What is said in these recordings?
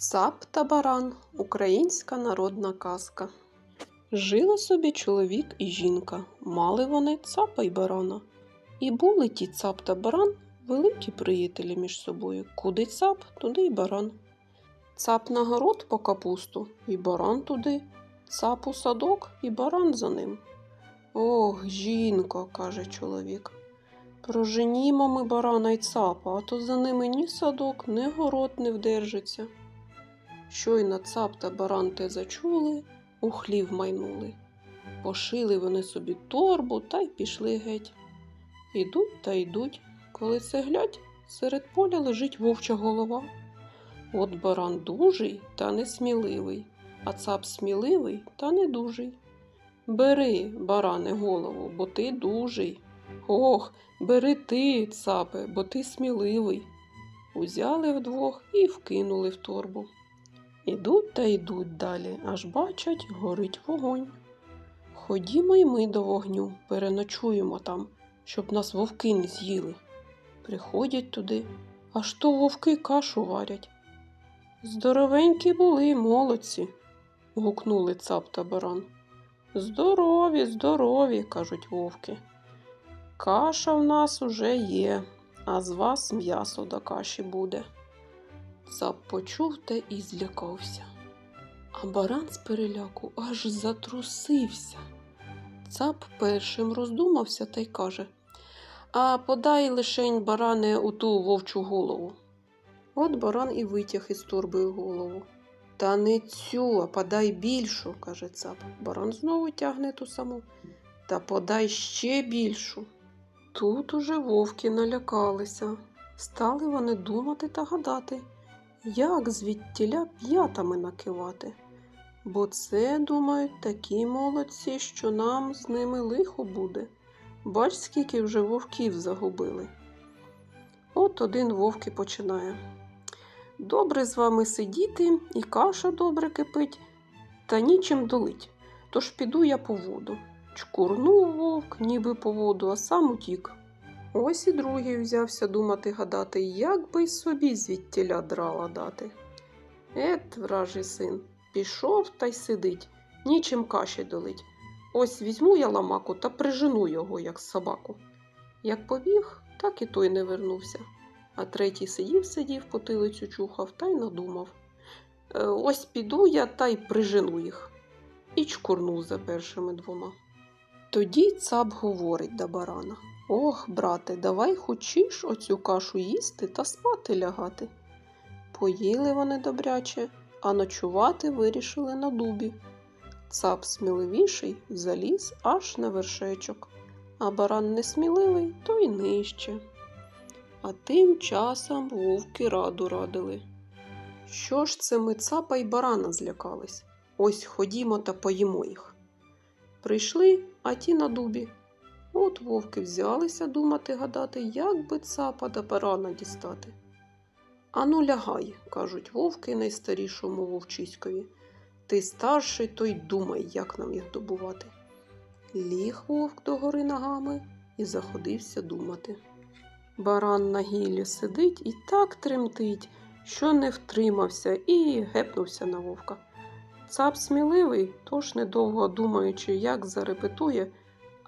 Цап та баран українська народна казка. Жили собі чоловік і жінка, мали вони цапа й барана. І були ті цап та баран великі приятелі між собою. Куди цап, туди й баран. Цап на город по капусту, і баран туди, цап у садок, і баран за ним. Ох, жінко, каже чоловік. Проженімо ми барана й цапа, а то за ними ні садок, ні город не вдержиться. Щойно цап та баран те зачули, у хлів майнули. Пошили вони собі торбу та й пішли геть. Ідуть та йдуть, коли це глядь, серед поля лежить вовча голова. От баран дужий та несміливий, а цап сміливий та недужий. Бери, баране, голову, бо ти дужий. Ох, бери ти, цапе, бо ти сміливий. Узяли вдвох і вкинули в торбу. Ідуть та йдуть далі, аж бачать, горить вогонь. Ходімо й ми до вогню, переночуємо там, щоб нас вовки не з'їли. Приходять туди, аж то вовки кашу варять. Здоровенькі були, молодці, гукнули цап та баран. Здорові, здорові, кажуть вовки. Каша в нас уже є, а з вас м'ясо до каші буде. Цап почув те і злякався. А баран з переляку аж затрусився. Цап першим роздумався та й каже А подай лишень, баране, у ту вовчу голову. От баран і витяг із торби голову. Та не цю, а подай більшу, каже цап. Баран знову тягне ту саму. Та подай ще більшу. Тут уже вовки налякалися. Стали вони думати та гадати, як звідтіля п'ятами накивати. Бо це, думають, такі молодці, що нам з ними лихо буде. Бач, скільки вже вовків загубили. От один вовк і починає. Добре з вами сидіти, і каша добре кипить, та нічим долить. Тож піду я по воду. Чкурнув вовк, ніби по воду, а сам утік. Ось і другий взявся думати гадати, як би й собі звідтіля драла дати. Ет, вражий син, пішов та й сидить, нічим каші долить. Ось візьму я ламаку та прижену його, як собаку. Як побіг, так і той не вернувся. А третій сидів, сидів, потилицю чухав та й надумав. «Е, Ось піду я та й прижену їх. І чкурнув за першими двома. Тоді цап говорить до барана. Ох, брате, давай хочеш оцю кашу їсти та спати лягати. Поїли вони добряче, а ночувати вирішили на дубі. Цап сміливіший заліз аж на вершечок, а баран несміливий, то й нижче. А тим часом вовки раду радили. Що ж це ми цапа й барана злякались? Ось ходімо та поїмо їх. Прийшли, а ті на дубі. От вовки взялися думати гадати, як би цапа та барана дістати. Ану, лягай, кажуть вовки найстарішому вовчиськові. Ти старший, то й думай, як нам їх добувати. Ліг вовк догори ногами і заходився думати. Баран на гіллі сидить і так тремтить, що не втримався і гепнувся на вовка. Цап сміливий, тож недовго думаючи, як зарепетує,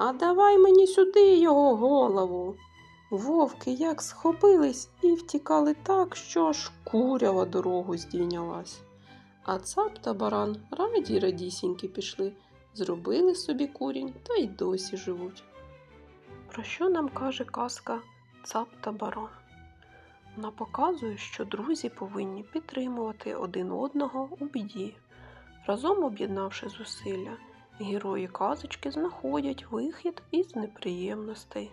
а давай мені сюди його голову. Вовки як схопились і втікали так, що аж курява дорогу здійнялась. А цап та баран раді радісіньки пішли, зробили собі курінь та й досі живуть. Про що нам каже казка Цап та баран? Вона показує, що друзі повинні підтримувати один одного у біді. Разом об'єднавши зусилля, герої казочки знаходять вихід із неприємностей.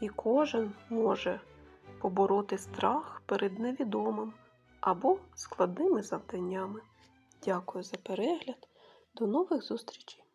І кожен може побороти страх перед невідомим або складними завданнями. Дякую за перегляд. До нових зустрічей!